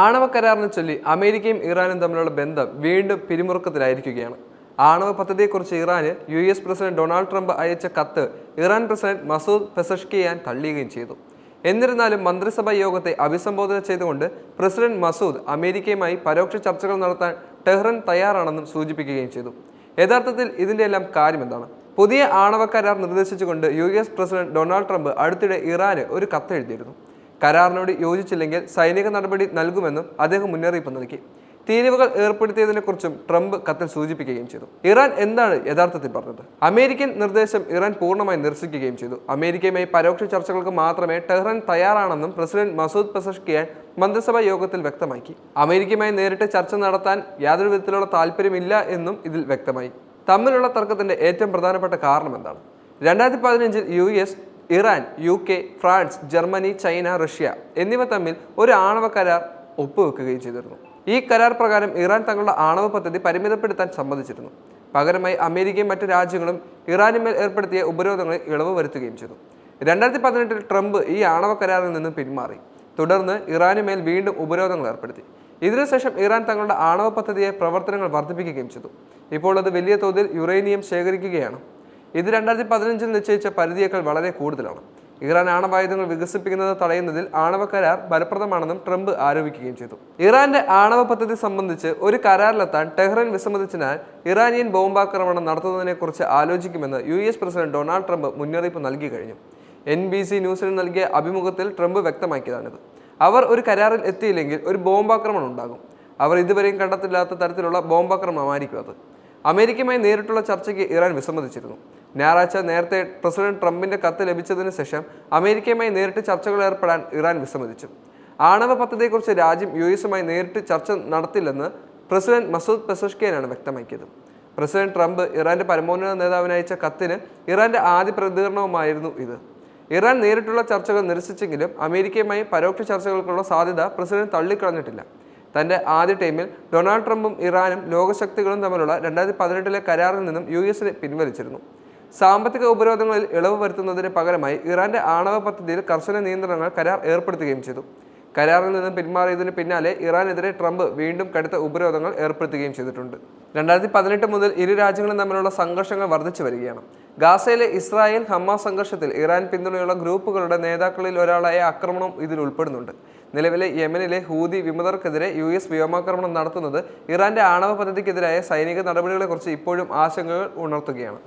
ആണവ കരാറിനെ ചൊല്ലി അമേരിക്കയും ഇറാനും തമ്മിലുള്ള ബന്ധം വീണ്ടും പിരിമുറുക്കത്തിലായിരിക്കുകയാണ്. ആണവ പദ്ധതിയെക്കുറിച്ച് ഇറാന് U S president Donald Trump അയച്ച കത്ത് ഇറാൻ പ്രസിഡന്റ് മസൂദ് പെസഷ്കിയാൻ തള്ളുകയും ചെയ്തു. എന്നിരുന്നാലും മന്ത്രിസഭാ യോഗത്തെ അഭിസംബോധന ചെയ്തുകൊണ്ട് പ്രസിഡന്റ് മസൂദ് അമേരിക്കയുമായി പരോക്ഷ ചർച്ചകൾ നടത്താൻ ടെഹ്റൻ തയ്യാറാണെന്നും സൂചിപ്പിക്കുകയും ചെയ്തു. യഥാർത്ഥത്തിൽ ഇതിന്റെ എല്ലാം കാര്യം എന്താണ്? പുതിയ ആണവ കരാർ നിർദ്ദേശിച്ചുകൊണ്ട് U S president Donald Trump അടുത്തിടെ ഇറാന് ഒരു കത്ത് എഴുതിയിരുന്നു കരാറിനോട് യോജിച്ചില്ലെങ്കിൽ സൈനിക നടപടി നൽകുമെന്നും അദ്ദേഹം മുന്നറിയിപ്പ് നൽകി. തീരുവകൾ ഏർപ്പെടുത്തിയതിനെക്കുറിച്ചും ട്രംപ് കത്തിൽ സൂചിപ്പിക്കുകയും ചെയ്തു. ഇറാൻ എന്താണ് യഥാർത്ഥത്തിൽ പറഞ്ഞത്? അമേരിക്കൻ നിർദ്ദേശം ഇറാൻ പൂർണമായി നിരസിക്കുകയും ചെയ്തു. അമേരിക്കയുമായി പരോക്ഷ ചർച്ചകൾക്ക് മാത്രമേ ടെഹ്റാൻ തയ്യാറാണെന്നും പ്രസിഡന്റ് മസൂദ് പെസഷ്കിയാൻ മന്ത്രിസഭാ യോഗത്തിൽ വ്യക്തമാക്കി. അമേരിക്കയുമായി നേരിട്ട് ചർച്ച നടത്താൻ യാതൊരു വിധത്തിലുള്ള താല്പര്യമില്ല എന്നും ഇതിൽ വ്യക്തമായി. തമ്മിലുള്ള തർക്കത്തിന്റെ ഏറ്റവും പ്രധാനപ്പെട്ട കാരണം എന്താണ്? രണ്ടായിരത്തി പതിനഞ്ചിൽ U S Iran U K France Germany China Russia എന്നിവ തമ്മിൽ ഒരു ആണവ കരാർ ഒപ്പുവെക്കുകയും ചെയ്തിരുന്നു. ഈ കരാർ പ്രകാരം ഇറാൻ തങ്ങളുടെ ആണവ പദ്ധതി പരിമിതപ്പെടുത്താൻ സമ്മതിച്ചിരുന്നു. പകരമായി അമേരിക്കയും മറ്റ് രാജ്യങ്ങളും ഇറാനുമേൽ ഏർപ്പെടുത്തിയ ഉപരോധങ്ങളിൽ ഇളവ് വരുത്തുകയും ചെയ്തു. രണ്ടായിരത്തി പതിനെട്ടിൽ ട്രംപ് ഈ ആണവ കരാറിൽ നിന്ന് പിന്മാറി. തുടർന്ന് ഇറാനുമേൽ വീണ്ടും ഉപരോധങ്ങൾ ഏർപ്പെടുത്തി. ഇതിനുശേഷം ഇറാൻ തങ്ങളുടെ ആണവ പദ്ധതിയെ പ്രവർത്തനങ്ങൾ വർദ്ധിപ്പിക്കുകയും ചെയ്തു. ഇപ്പോൾ അത് വലിയ തോതിൽ യുറേനിയം ശേഖരിക്കുകയാണ്. ഇത് രണ്ടായിരത്തി പതിനഞ്ചിൽ നിശ്ചയിച്ച പരിധിയേക്കാൾ വളരെ കൂടുതലാണ്. ഇറാൻ ആണവായുധങ്ങൾ വികസിപ്പിക്കുന്നത് തടയുന്നതിൽ ആണവ കരാർ ഫലപ്രദമാണെന്നും ട്രംപ് ആരോപിക്കുകയും ചെയ്തു. ഇറാന്റെ ആണവ പദ്ധതി സംബന്ധിച്ച് ഒരു കരാറിലെത്താൻ ടെഹ്റാൻ വിസമ്മതിച്ചതിനാൽ ഇറാനിയൻ ബോംബാക്രമണം നടത്തുന്നതിനെക്കുറിച്ച് ആലോചിക്കുമെന്ന് U S president Donald Trump മുന്നറിയിപ്പ് നൽകി കഴിഞ്ഞു. എൻ ബി സി ന്യൂസിന് നൽകിയ അഭിമുഖത്തിൽ ട്രംപ് വ്യക്തമാക്കിയതാണിത്. അവർ ഒരു കരാറിൽ എത്തിയില്ലെങ്കിൽ ഒരു ബോംബാക്രമണം ഉണ്ടാകും. അവർ ഇതുവരെയും കണ്ടെത്തില്ലാത്ത തരത്തിലുള്ള ബോംബാക്രമണമായിരിക്കും അത്. അമേരിക്കയുമായി നേരിട്ടുള്ള ചർച്ചയ്ക്ക് ഇറാൻ വിസമ്മതിച്ചിരുന്നു. ഞായറാഴ്ച നേരത്തെ പ്രസിഡന്റ് ട്രംപിന്റെ കത്ത് ലഭിച്ചതിന് ശേഷം അമേരിക്കയുമായി നേരിട്ട് ചർച്ചകൾ ഏർപ്പെടാൻ ഇറാൻ വിസമ്മതിച്ചു. ആണവ പദ്ധതിയെക്കുറിച്ച് രാജ്യം യു എസുമായി നേരിട്ട് ചർച്ച നടത്തില്ലെന്ന് പ്രസിഡന്റ് മസൂദ് പെസഷ്കിയനാണ് വ്യക്തമാക്കിയത്. പ്രസിഡന്റ് ട്രംപ് ഇറാന്റെ പരമോന്നത നേതാവിന് അയച്ച കത്തിന് ഇറാന്റെ ആദ്യ പ്രതികരണവുമായിരുന്നു ഇത്. ഇറാൻ നേരിട്ടുള്ള ചർച്ചകൾ നിരസിച്ചെങ്കിലും അമേരിക്കയുമായി പരോക്ഷ ചർച്ചകൾക്കുള്ള സാധ്യത പ്രസിഡന്റ് തള്ളിക്കളഞ്ഞിട്ടില്ല. തന്റെ ആദ്യ ടൈമിൽ ഡൊണാൾഡ് ട്രംപും ഇറാനും ലോകശക്തികളും തമ്മിലുള്ള രണ്ടായിരത്തി പതിനെട്ടിലെ കരാറിൽ നിന്നും യു എസിനെ പിൻവലിച്ചിരുന്നു. സാമ്പത്തിക ഉപരോധങ്ങളിൽ ഇളവ് വരുത്തുന്നതിന് പകരമായി ഇറാന്റെ ആണവ പദ്ധതിയിൽ കർശന നിയന്ത്രണങ്ങൾ കരാർ ഏർപ്പെടുത്തുകയും ചെയ്തു. കരാറിൽ നിന്ന് പിന്മാറിയതിന് പിന്നാലെ ഇറാനെതിരെ ട്രംപ് വീണ്ടും കടുത്ത ഉപരോധങ്ങൾ ഏർപ്പെടുത്തുകയും ചെയ്തിട്ടുണ്ട്. രണ്ടായിരത്തി പതിനെട്ട് മുതൽ ഇരു രാജ്യങ്ങളും തമ്മിലുള്ള സംഘർഷങ്ങൾ വർദ്ധിച്ചു വരികയാണ്. ഗാസയിലെ ഇസ്രായേൽ ഹമാസ് സംഘർഷത്തിൽ ഇറാൻ പിന്തുണയുള്ള ഗ്രൂപ്പുകളുടെ നേതാക്കളിൽ ഒരാളായ ആക്രമണം ഇതിൽ ഉൾപ്പെടുന്നുണ്ട്. നിലവിലെ യമനിലെ ഹൂതി വിമതർക്കെതിരെ യു എസ് വ്യോമാക്രമണം നടത്തുന്നത് ഇറാന്റെ ആണവ പദ്ധതിക്കെതിരായ സൈനിക നടപടികളെക്കുറിച്ച് ഇപ്പോഴും ആശങ്കകൾ ഉണർത്തുകയാണ്.